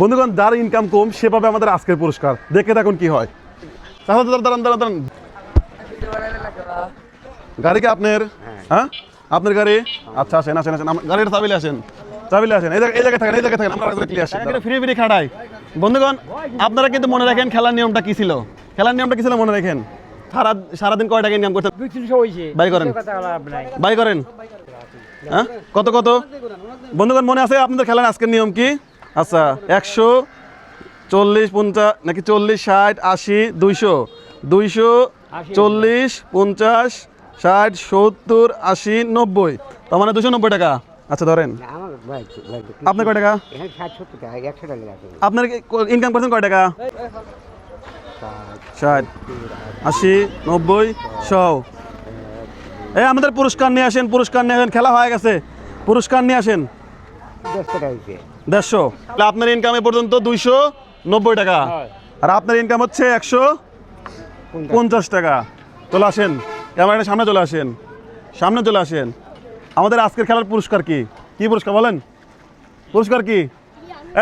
বন্ধুগণ যার ইনকাম কম সে পাবে আমাদের আজকের পুরস্কার। দেখে দেখুন কি হয়। চাচা, দাঁড়ান দাঁড়ান দাঁড়ান দাঁড়ান। গাড়ি কি আপনার? হ্যাঁ। আপনার গাড়ি? আচ্ছা আসেন আসেন আসেন। গাড়িটা চাবিলে আসেন। চাবিলে আসেন। এই জায়গায় এই জায়গায় থাকেন এই জায়গায় থাকেন। আমরা ক্লিয়ার আসেন ফ্রি ফ্রি খাটাই। বন্ধুগণ আপনারা কিন্তু মনে রাখেন খেলার নিয়মটা কি ছিল? খেলার নিয়মটা কি ছিল মনে রাখেন? সারা সারাদিন কয় টাকা ইনকাম করতে দুই তিনশো বাই করেন। বাই করেন। হ্যাঁ? কত কত? বন্ধুগণ মনে আছে আপনাদের খেলার আজকের নিয়ম কি? আচ্ছা একশো চল্লিশ পঞ্চাশ নাকি চল্লিশ ষাট আশি দুইশো? দুইশো চল্লিশ পঞ্চাশ ষাট সত্তর আশি নব্বই। তার মানে দুশো নব্বই টাকা। আচ্ছা ধরেন। আপনার কয় টাকা? আপনার ইনকাম করছেন কয় টাকা? ষাট। আশি নব্বই শো এই আমাদের পুরস্কার নিয়ে আসেন পুরস্কার নিয়ে আসেন খেলা হয়ে গেছে। পুরস্কার নিয়ে আসেন। দশ টাকা দেড়শো। তাহলে আপনার ইনকাম এ পর্যন্ত দুইশো নব্বই টাকা। আর আপনার ইনকাম হচ্ছে একশো পঞ্চাশ টাকা। চলে আসেন ক্যামেরাটা সামনে চলে আসেন সামনে চলে আসেন। আমাদের আজকের খেলার পুরস্কার কি? কি পুরস্কার বলেন? পুরস্কার কি?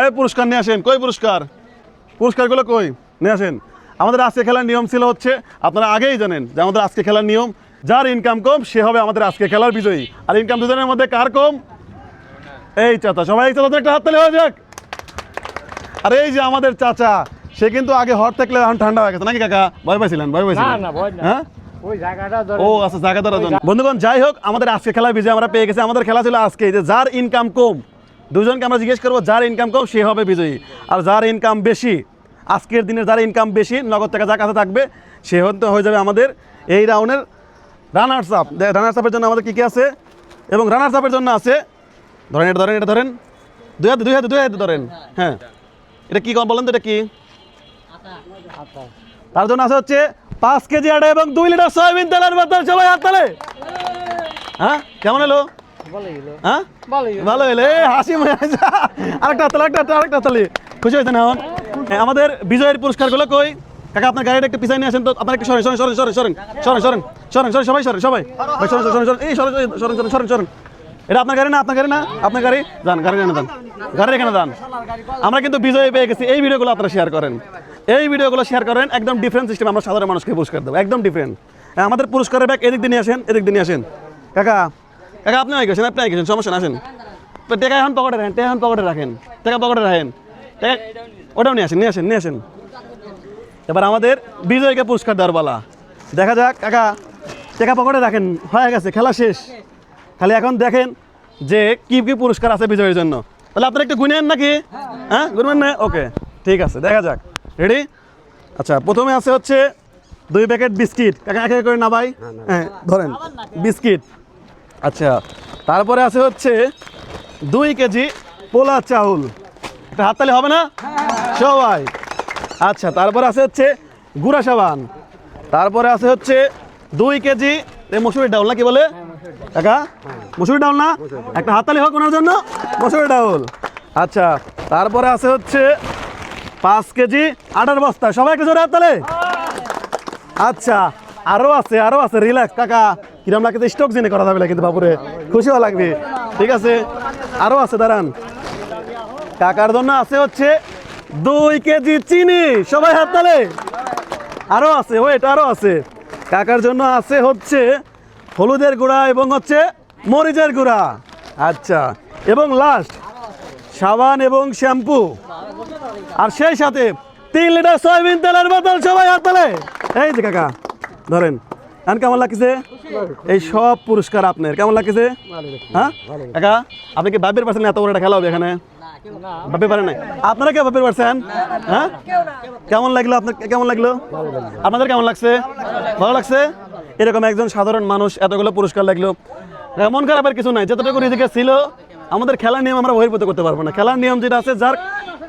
এই পুরস্কার নিয়ে আসেন কই পুরস্কার? পুরস্কারগুলো কই? নিয়ে আসেন। আমাদের আজকে খেলার নিয়ম ছিল হচ্ছে আপনারা আগেই জানেন যে আমাদের আজকে খেলার নিয়ম যার ইনকাম কম সে হবে আমাদের আজকে খেলার বিজয়ী। আর ইনকাম দুজনের মধ্যে কার কম? এই চাচা সবাই চাচা একটা হাততালি হয়ে যাক আর এই যে আমাদের চাচা সে কিন্তু আগে হট থাকলে এখন ঠান্ডা হয়ে গেছে। নাকি কাকা? ভয় পাইছিলেন ভয় পাইছিলেন। হ্যাঁ? ও আচ্ছা জায়গা ধরার জন্য বন্ধুগণ যাই হোক আমাদের আজকে খেলা বিজয় আমরা পেয়ে গেছি। আমাদের খেলা ছিল আজকে যে যার ইনকাম কম দুজনকে আমরা জিজ্ঞেস করব যার ইনকাম কম সে হবে বিজয়ী। আর যার ইনকাম বেশি আজকের দিনে যার ইনকাম বেশি নগদ টাকা যার কাছে থাকবে সে হয়ে যাবে আমাদের এই রাউন্ডের রানার্স আপ রানার্স আপের জন্য আমাদের কী কী আছে? এবং রানার্স আপের জন্য আছে ধরেন এটা ধরেন এটা ধরেন দুই হাতে দুই হাতে দুই হাতে ধরেন হ্যাঁ এটা কি কম বলেন তো এটা কি তার জন্য আছে হচ্ছে পাঁচ কেজি আটা এবং দুই লিটার সয়াবিন তেলের বোতল সবাই হাত তালে হ্যাঁ কেমন এলো হ্যাঁ ভালো এলো হাসি মনে আরেকটা হাততালি আরেকটা আরেকটা হাততালি খুশি হয়েছে না এখন হ্যাঁ, আমাদের বিজয়ের পুরস্কারগুলো কই কাকা আপনার গাড়িটা একটু পিছাই নিয়ে আসেন তো আপনার একটু সরেন সরেন সরেন সরেন সরেন সরেন সরেন সরেন সবাই সরেন সবাই সরেন সরেন সরেন এই সরেন সরেন সরেন সরেন এটা আপনার গাড়ি না, আপনার গাড়ি না? আপনার গাড়ি? যান গাড়ি এখানে যান গাড়ি এখানে যান আমরা কিন্তু বিজয় পেয়ে গেছি। এই ভিডিওগুলো আপনারা শেয়ার করেন। এই ভিডিওগুলো শেয়ার করেন, একদম ডিফারেন্ট সিস্টেম আমরা সাধারণ মানুষকে পুরস্কার দেবো। একদম ডিফারেন্ট আমাদের পুরস্কারের ব্যাগ এদিক দিয়ে আসেন, এদিক দিয়ে আসেন। কাকা কাকা, আপনি আই গেছেন, আপনি আই গেছেন, সমস্যা না আসেন। টেকা এখন পকেটে রাখেন, টেকা এখন পকেটে রাখেন, টেকা পকেটে রাখেন। টেকা, ওটাও নিয়ে আসেন নিয়ে আসেন নিয়ে আসেন। এবার আমাদের বিজয়কে পুরস্কার দেওয়ার বলা দেখা যাক, কাকা, টেকা পকেটে রাখেন, হয়ে গেছে, খেলা শেষ। খালি এখন দেখেন যে কি কি পুরস্কার আছে বিজয়ের জন্য। তাহলে আপনারা একটু গুনেন নাকি? হ্যাঁ গুনবেন না? ওকে ঠিক আছে দেখা যাক। রেডি আচ্ছা প্রথমে আছে হচ্ছে দুই প্যাকেট বিস্কিট। কাকা এক এক করে না ভাই? হ্যাঁ ধরেন বিস্কিট। আচ্ছা তারপরে আছে হচ্ছে দুই কেজি পোলা চাউল। একটা হাততালি হবে না? সবাই। আচ্ছা তারপরে আছে হচ্ছে গুড়া সাবান। তারপরে আছে হচ্ছে দুই কেজি এই মসুরি ডাউল না কি বলে? কাকা, মসুরি ডাউল না? একটা হাততালি হোক ওনার জন্য। মসুরি ডাউল আচ্ছা তারপরে আছে হচ্ছে পাঁচ কেজি আটার বস্তা। সবাই একটা জোরে হাততালি। আচ্ছা আরও আছে আরও আছে রিল্যাক্স কাকা, কিরম লাগে স্টক জেনে করা যাবে কিন্তু বাবুরে। খুশিও লাগবে। ঠিক আছে, আরও আছে, দাঁড়ান। কাকার জন্য আছে হচ্ছে দুই কেজি চিনি। সবাই হাত তালে আরও আছে, ওয়েট, আরও আছে। কাকার জন্য আছে হচ্ছে হলুদের গুঁড়া এবং হচ্ছে মরিচের গুঁড়া। আচ্ছা এবং লাস্ট সাবান এবং শ্যাম্পু। আর সেই সাথে তিন লিটার সয়াবিন তেলের বোতল সবাই হাত তালে। এই যে কাকা, ধরেন, এখন কেমন লাগছে এই সব পুরস্কার আপনার, কেমন লাগছে হ্যাঁ? কাকা, আপনি কি ভাবতে পারছেন এত বড় একটা খেলা হবে এখানে। ভাবতে পারেন নাই? আপনারা কে ভাবতে পারছেন হ্যাঁ? কেমন লাগল আপনার, কেমন লাগল? আপনাদের কেমন লাগছে? ভালো লাগছে? এরকম একজন সাধারণ মানুষ এতগুলো পুরস্কার লাগল। মন খারাপের কিছু নাই, যতটুকু রিজিকে ছিল, আমাদের খেলার নিয়ম আমরা বহির্ভূত করতে পারব না। খেলার নিয়ম যেটা আছে, যার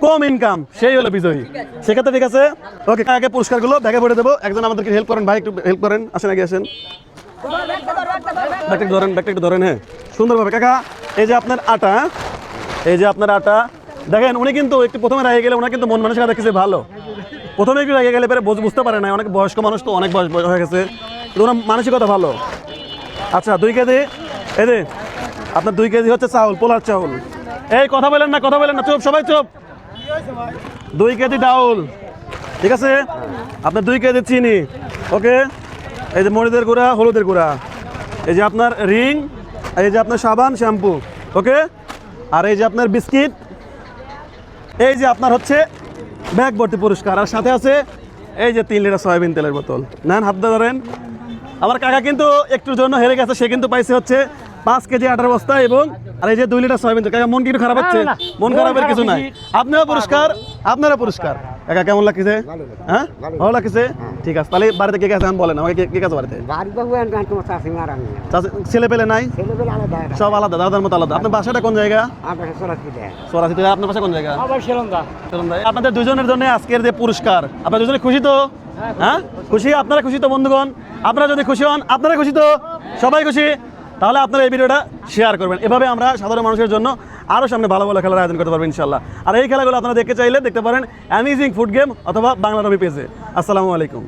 কম ইনকাম সেই হলো বিজয়ী। সেক্ষেত্রে ঠিক আছে? ওকে, আগে পুরস্কারগুলো ব্যাগে ভরে দেবো। একজন আমাদেরকে হেল্প করেন, ভাই, একটু হেল্প করেন। আসেন, আগে আসেন। ব্যাগটা ধরেন, ব্যাগটা একটু ধরেন হ্যাঁ। সুন্দরভাবে, কাকা, এই যে আপনার আটা হ্যাঁ? এই যে আপনার আটা। দেখেন, উনি কিন্তু একটু প্রথমে রেগে গেলে ওনার কিন্তু মন মানসিকতা দেখেছে ভালো। প্রথমে একটু রেগে গেলে পরে বুঝ- বুঝতে পারে না অনেক বয়স্ক মানুষ তো অনেক বয়স হয়ে গেছে। ওনার মানসিকতা ভালো। আচ্ছা দুই কেজি, এই যে, আপনার দুই কেজি হচ্ছে চাউল, পোলার চাউল। এই, কথা বলেন না, কথা বলেন না, চুপ, সবাই চুপ। দুই কেজি ডাউল, ঠিক আছে? আপনার দুই কেজি চিনি, ওকে? এই যে মরিচের গুঁড়া, হলুদের গুঁড়া। এই যে আপনার রিং, এই যে আপনার সাবান, শ্যাম্পু, ওকে? আর এই যে আপনার বিস্কিট, এই যে আপনার হচ্ছে ব্যাগ ভর্তি পুরস্কার আর সাথে আছে, এই যে তিন লিটার সয়াবিন তেলের বোতল। নেন, হাত ধরেন। আমার কাকা কিন্তু একটুর জন্য হেরে গেছে সে কিন্তু পাইছে হচ্ছে পাঁচ কেজি আটার বস্তা এবং আর এই যে দুই লিটার সয়াবিন। কাকা মন কি একটু খারাপ হচ্ছে? মন খারাপের কিছু নাই। আপনারা পুরস্কার আপনারা পুরস্কার। কাকা কেমন লাগছে? হ্যাঁ? ভালো ভালো লাগছে? ঠিক আছে তাহলে বাড়িতে কে আমি বলেন আমাকে কে- কে গেছে বাড়িতে? ছেলে পেলে নাই। সব আলাদা দাদার মতো আলাদা। আপনার বাসাটা কোন জায়গা? সরাসরি আপনার বাসা কোন জায়গা? আপনাদের দুজনের জন্য আজকের যে পুরস্কার আপনার দুজনে খুশি তো? হ্যাঁ? খুশি? আপনারা খুশি তো বন্ধুগণ? আপনারা যদি খুশি হন, আপনারা খুশি তো সবাই খুশি, তাহলে আপনারা এই ভিডিওটা শেয়ার করবেন। এভাবে আমরা সাধারণ মানুষের জন্য আরও সামনে ভালো ভালো খেলার আয়োজন করতে পারব ইনশাল্লাহ আর এই খেলাগুলো আপনারা দেখতে চাইলে দেখতে পারেন অ্যামিজিং ফুড গেম অথবা বাংলা রবি পেজে আসসালামু আলাইকুম।